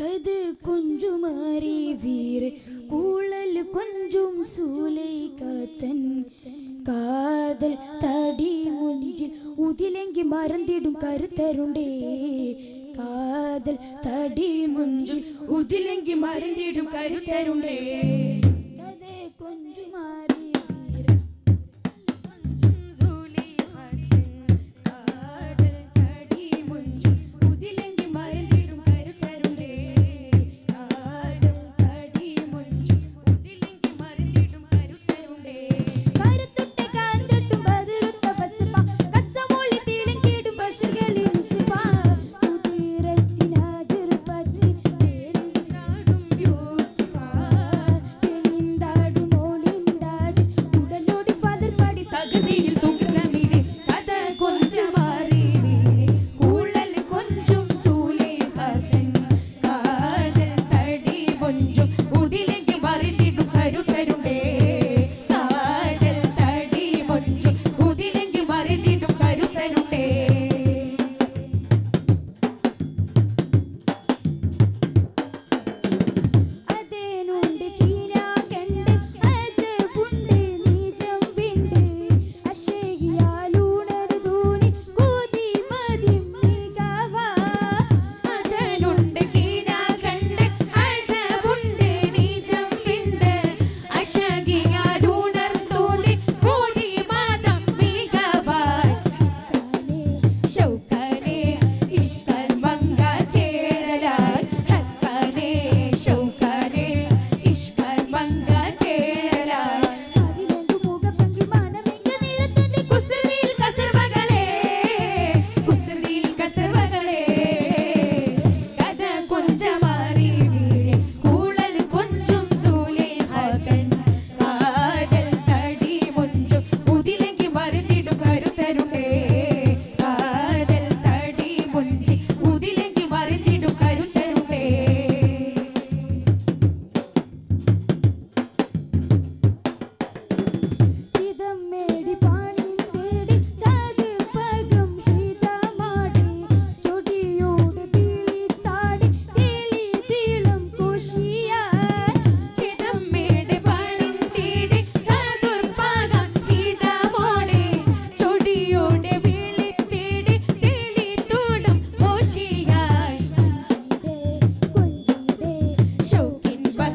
കത് കൊഞ്ചുമാറി വീര കൂളൽ കൊഞ്ചും സൂലൈകാത്തൻ. കാതൽ തടി മുഞ്ചിൽ ഉതിലെങ്കി മറന്നിടും കരുത്തരുണ്ടേ. കാതൽ തടി മുഞ്ചിൽ ഉതിലെങ്കി മറന്നിടും കരുത്തരുണ്ടേ.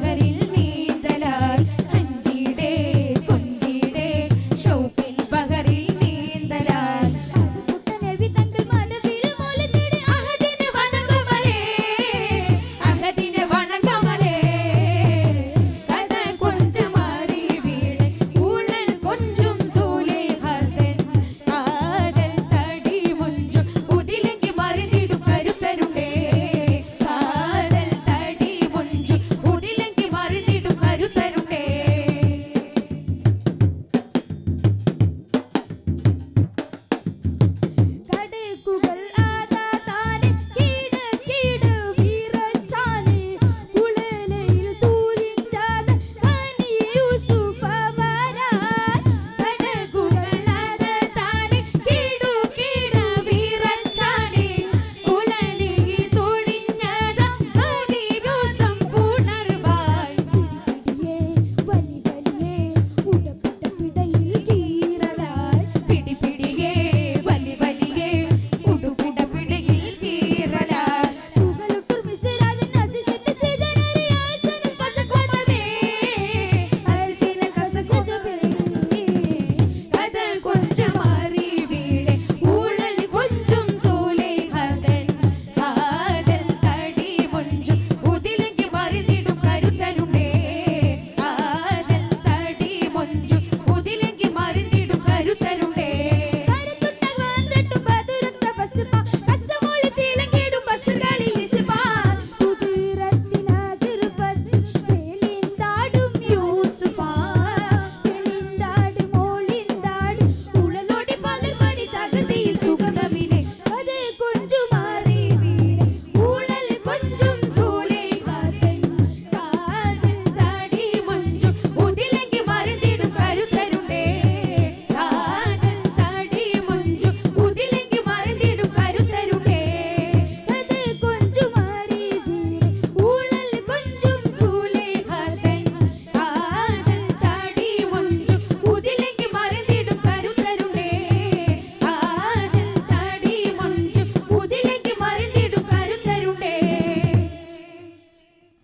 Severino.